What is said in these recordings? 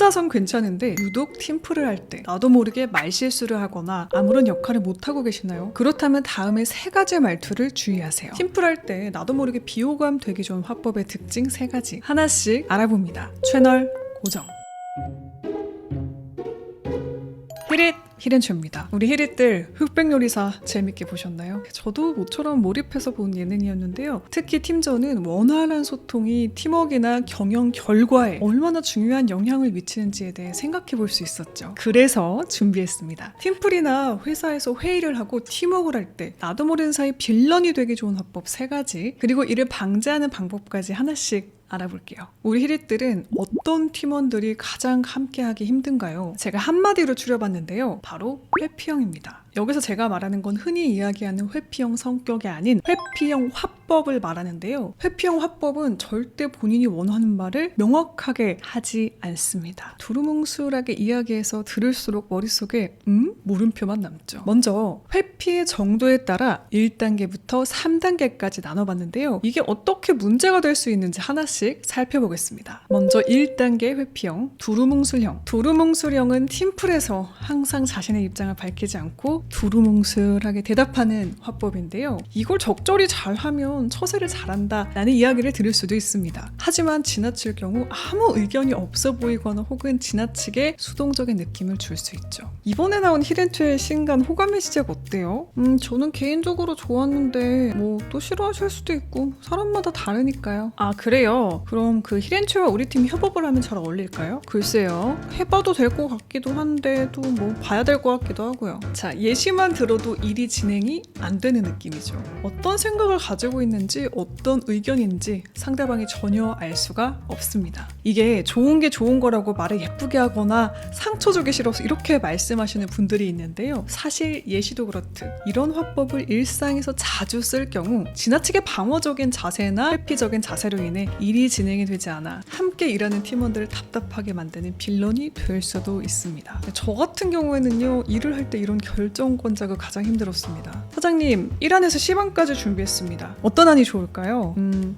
혼자선 괜찮은데 유독 팀플을 할 때 나도 모르게 말실수를 하거나 아무런 역할을 못하고 계시나요? 그렇다면 다음에 세 가지 말투를 주의하세요. 팀플 할 때 나도 모르게 비호감 되기 좋은 화법의 특징 세 가지 하나씩 알아봅니다. 채널 고정. 히릿 히렌초입니다. 우리 히릿들 흑백 요리사 재밌게 보셨나요? 저도 모처럼 몰입해서 본 예능이었는데요. 특히 팀전은 원활한 소통이 팀워크나 경영 결과에 얼마나 중요한 영향을 미치는지에 대해 생각해 볼 수 있었죠. 그래서 준비했습니다. 팀플이나 회사에서 회의를 하고 팀워크를 할때 나도 모르는 사이 빌런이 되기 좋은 화법 세 가지 그리고 이를 방지하는 방법까지 하나씩 알아볼게요. 우리 히릿들은 어떤 팀원들이 가장 함께하기 힘든가요? 제가 한마디로 추려봤는데요. 바로 회피형입니다. 여기서 제가 말하는 건 흔히 이야기하는 회피형 성격이 아닌 회피형 화법을 말하는데요. 회피형 화법은 절대 본인이 원하는 말을 명확하게 하지 않습니다. 두루뭉술하게 이야기해서 들을수록 머릿속에 음? 물음표만 남죠. 먼저 회피의 정도에 따라 1단계부터 3단계까지 나눠봤는데요. 이게 어떻게 문제가 될 수 있는지 하나씩 살펴보겠습니다. 먼저 1단계 회피형, 두루뭉술형. 두루뭉술형은 팀플에서 항상 자신의 입장을 밝히지 않고 두루뭉술하게 대답하는 화법인데요. 이걸 적절히 잘하면 처세를 잘한다 라는 이야기를 들을 수도 있습니다. 하지만 지나칠 경우 아무 의견이 없어 보이거나 혹은 지나치게 수동적인 느낌을 줄 수 있죠. 이번에 나온 히렌트의 신간 호감의 시작 어때요? 음, 저는 개인적으로 좋았는데 뭐 또 싫어하실 수도 있고 사람마다 다르니까요. 아 그래요? 그럼 그 히렌트와 우리 팀이 협업을 하면 잘 어울릴까요? 글쎄요. 해봐도 될 것 같기도 한데 또 뭐 봐야 될 것 같기도 하고요. 자 예 시만 들어도 일이 진행이 안 되는 느낌이죠. 어떤 생각을 가지고 있는지 어떤 의견인지 상대방이 전혀 알 수가 없습니다. 이게 좋은 게 좋은 거라고 말을 예쁘게 하거나 상처 주기 싫어서 이렇게 말씀하시는 분들이 있는데요. 사실 예시도 그렇듯 이런 화법을 일상에서 자주 쓸 경우 지나치게 방어적인 자세나 회피적인 자세로 인해 일이 진행이 되지 않아 함께 일하는 팀원들을 답답하게 만드는 빌런이 될 수도 있습니다. 저 같은 경우에는요 일을 할 때 이런 결정 권자가 가장 힘들었습니다. 사장님 일 안에서 시간까지 준비했습니다. 어떤 안이 좋을까요? 음.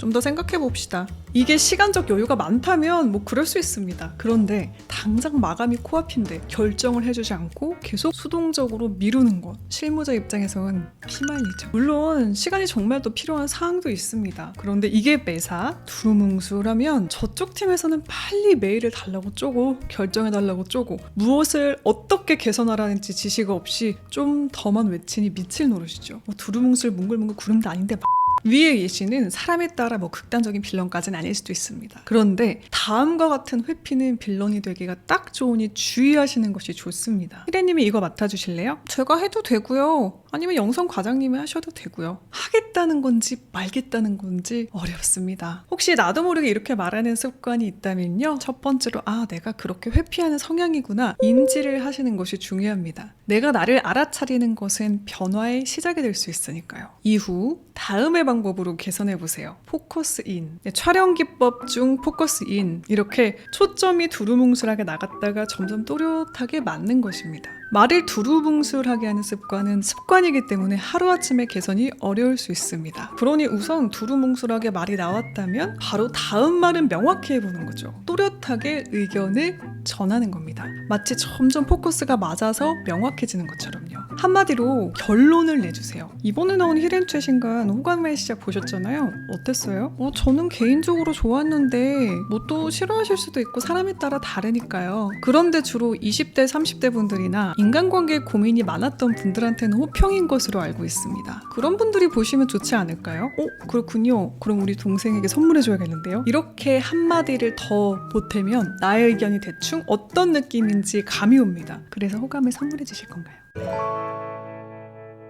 좀 더 생각해 봅시다. 이게 시간적 여유가 많다면 뭐 그럴 수 있습니다. 그런데 당장 마감이 코앞인데 결정을 해주지 않고 계속 수동적으로 미루는 것 실무자 입장에선 피말리죠. 물론 시간이 정말 더 필요한 사항도 있습니다. 그런데 이게 매사 두루뭉술하면 저쪽 팀에서는 빨리 메일을 달라고 쪼고 결정해 달라고 쪼고 무엇을 어떻게 개선하라는지 지시가 없이 좀 더만 외치니 미칠 노릇이죠. 뭐 두루뭉술 뭉글뭉글 구름도 아닌데 위의 예시는 사람에 따라 뭐 극단적인 빌런까지는 아닐 수도 있습니다. 그런데 다음과 같은 회피는 빌런이 되기가 딱 좋으니 주의하시는 것이 좋습니다. 희래님이 이거 맡아주실래요? 제가 해도 되고요. 아니면 영성 과장님이 하셔도 되고요. 하겠다는 건지 말겠다는 건지 어렵습니다. 혹시 나도 모르게 이렇게 말하는 습관이 있다면요. 첫 번째로 아 내가 그렇게 회피하는 성향이구나 인지를 하시는 것이 중요합니다. 내가 나를 알아차리는 것은 변화의 시작이 될 수 있으니까요. 이후 다음의 방법으로 개선해 보세요. 포커스 인. 네, 촬영 기법 중 포커스 인. 이렇게 초점이 두루뭉술하게 나갔다가 점점 또렷하게 맞는 것입니다. 말을 두루뭉술하게 하는 습관은 습관이기 때문에 하루아침에 개선이 어려울 수 있습니다. 그러니 우선 두루뭉술하게 말이 나왔다면 바로 다음 말은 명확히 해보는 거죠. 또렷하게 의견을 전하는 겁니다. 마치 점점 포커스가 맞아서 명확해지는 것처럼요. 한마디로 결론을 내주세요. 이번에 나온 히렌트의 신간 호감의 시작 보셨잖아요. 어땠어요? 어, 저는 개인적으로 좋았는데 뭐 또 싫어하실 수도 있고 사람에 따라 다르니까요. 그런데 주로 20대, 30대 분들이나 인간관계에 고민이 많았던 분들한테는 호평인 것으로 알고 있습니다. 그런 분들이 보시면 좋지 않을까요? 어, 그렇군요. 그럼 우리 동생에게 선물해줘야겠는데요? 이렇게 한마디를 더 보태면 나의 의견이 대충 어떤 느낌인지 감이 옵니다. 그래서 호감을 선물해 주실 건가요?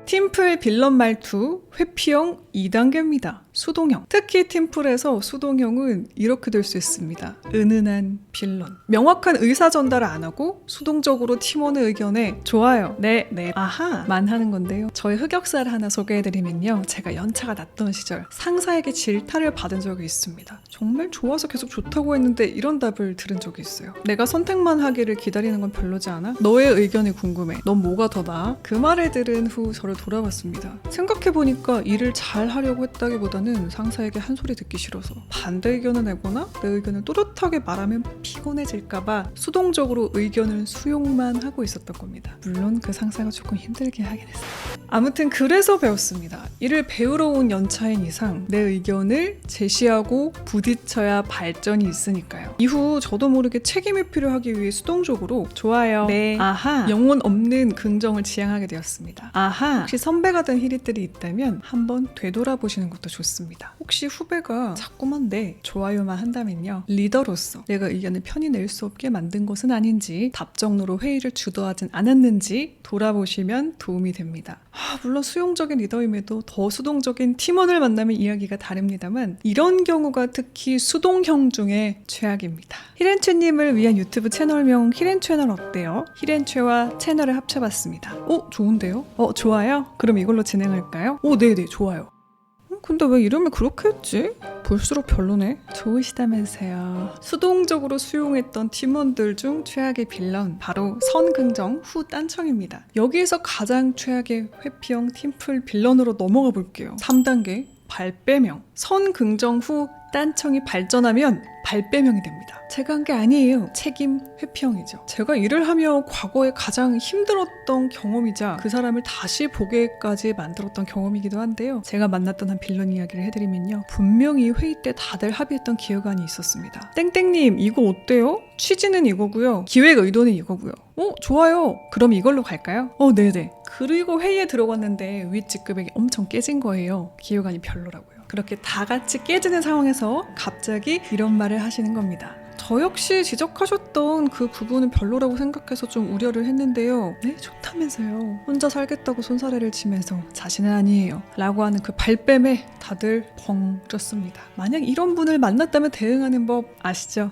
팀플 빌런 말투 회피형 2단계입니다. 수동형. 특히 팀플에서 수동형은 이렇게 될 수 있습니다. 은은한 빌런. 명확한 의사 전달을 안 하고 수동적으로 팀원의 의견에 좋아요. 네, 네. 아하 만 하는 건데요. 저의 흑역사를 하나 소개해드리면요. 제가 연차가 낮던 시절 상사에게 질타를 받은 적이 있습니다. 정말 좋아서 계속 좋다고 했는데 이런 답을 들은 적이 있어요. 내가 선택만 하기를 기다리는 건 별로지 않아? 너의 의견이 궁금해. 넌 뭐가 더 나아? 그 말을 들은 후 저를 돌아봤습니다. 생각해보니까 일을 잘 하려고 했다기보다는 저는 상사에게 한 소리 듣기 싫어서 반대 의견을 내거나 내 의견을 또렷하게 말하면 피곤해질까봐 수동적으로 의견을 수용만 하고 있었던 겁니다. 물론 그 상사가 조금 힘들게 하긴 했어요. 아무튼 그래서 배웠습니다. 이를 배우러 온 연차인 이상 내 의견을 제시하고 부딪혀야 발전이 있으니까요. 이후 저도 모르게 책임 회피를 하기 위해 수동적으로 좋아요. 네. 아하. 영혼 없는 긍정을 지향하게 되었습니다. 아하. 혹시 선배가 된 히릿들이 있다면 한번 되돌아보시는 것도 좋습니다. 혹시 후배가 자꾸만 네 좋아요만 한다면요. 리더로서 내가 의견을 편히 낼 수 없게 만든 것은 아닌지 답정로로 회의를 주도하진 않았는지 돌아보시면 도움이 됩니다. 아, 물론 수용적인 리더임에도 더 수동적인 팀원을 만나면 이야기가 다릅니다만 이런 경우가 특히 수동형 중에 최악입니다. 히렌최님을 위한 유튜브 채널명 히렌채널 어때요? 히렌최와 채널을 합쳐봤습니다. 오 좋은데요? 어 좋아요? 그럼 이걸로 진행할까요? 오 네네 좋아요. 어, 근데 왜 이름을 그렇게 했지? 볼수록 별로네. 좋으시다면서요. 수동적으로 수용했던 팀원들 중 최악의 빌런 바로 선긍정 후 딴청입니다. 여기에서 가장 최악의 회피형 팀플 빌런으로 넘어가 볼게요. 3단계 발빼명. 선긍정 후 딴청이 발전하면 발빼명이 됩니다. 제가 한 게 아니에요. 책임 회피형이죠. 제가 일을 하며 과거에 가장 힘들었던 경험이자 그 사람을 다시 보게까지 만들었던 경험이기도 한데요. 제가 만났던 한 빌런 이야기를 해드리면요. 분명히 회의 때 다들 합의했던 기획안이 있었습니다. 땡땡님 이거 어때요? 취지는 이거고요. 기획 의도는 이거고요. 어 좋아요. 그럼 이걸로 갈까요? 어 네네. 그리고 회의에 들어갔는데 윗 직급에게 엄청 깨진 거예요. 기획안이 별로라고요. 그렇게 다 같이 깨지는 상황에서 갑자기 이런 말을 하시는 겁니다. 저 역시 지적하셨던 그 부분은 별로라고 생각해서 좀 우려를 했는데요. 네, 좋다면서요. 혼자 살겠다고 손사래를 치면서 자신은 아니에요. 라고 하는 그 발뺌에 다들 벙 쪘습니다. 만약 이런 분을 만났다면 대응하는 법 아시죠?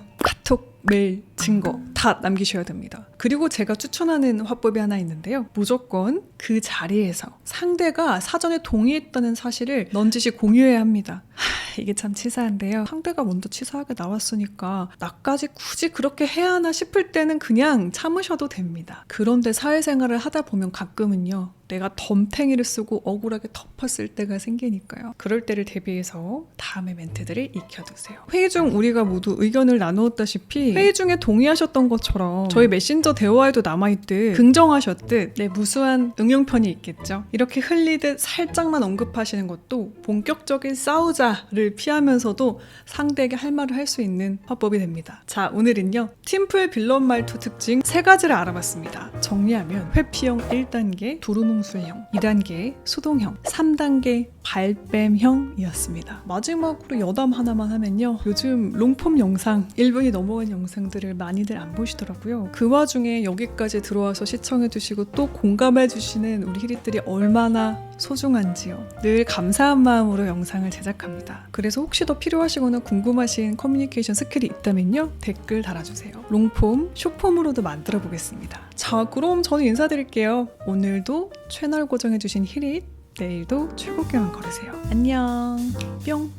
메일, 증거 다 남기셔야 됩니다. 그리고 제가 추천하는 화법이 하나 있는데요. 무조건 그 자리에서 상대가 사전에 동의했다는 사실을 넌지시 공유해야 합니다. 하, 이게 참 치사한데요. 상대가 먼저 치사하게 나왔으니까 나까지 굳이 그렇게 해야 하나 싶을 때는 그냥 참으셔도 됩니다. 그런데 사회생활을 하다 보면 가끔은요. 내가 덤탱이를 쓰고 억울하게 덮었을 때가 생기니까요. 그럴 때를 대비해서 다음의 멘트들을 익혀두세요. 회의 중 우리가 모두 의견을 나누었다시피 회의 중에 동의하셨던 것처럼 저희 메신저 대화에도 남아있듯 긍정하셨듯 네, 무수한 응용편이 있겠죠. 이렇게 흘리듯 살짝만 언급하시는 것도 본격적인 싸우자를 피하면서도 상대에게 할 말을 할 수 있는 화법이 됩니다. 자, 오늘은요. 팀플 빌런 말투 특징 세 가지를 알아봤습니다. 정리하면 회피형 1단계 두루뭉 술형, 2단계 수동형, 3단계 발뺌형이었습니다. 마지막으로 여담 하나만 하면요. 요즘 롱폼 영상 1분이 넘어간 영상들을 많이들 안 보시더라고요. 그 와중에 여기까지 들어와서 시청해주시고 또 공감해주시는 우리 히릿들이 얼마나 소중한지요. 늘 감사한 마음으로 영상을 제작합니다. 그래서 혹시 더 필요하시거나 궁금하신 커뮤니케이션 스킬이 있다면요. 댓글 달아주세요. 롱폼, 숏폼으로도 만들어 보겠습니다. 자, 그럼 저는 인사드릴게요. 오늘도 채널 고정해주신 히릿, 내일도 최고경을 걸으세요. 안녕. 뿅.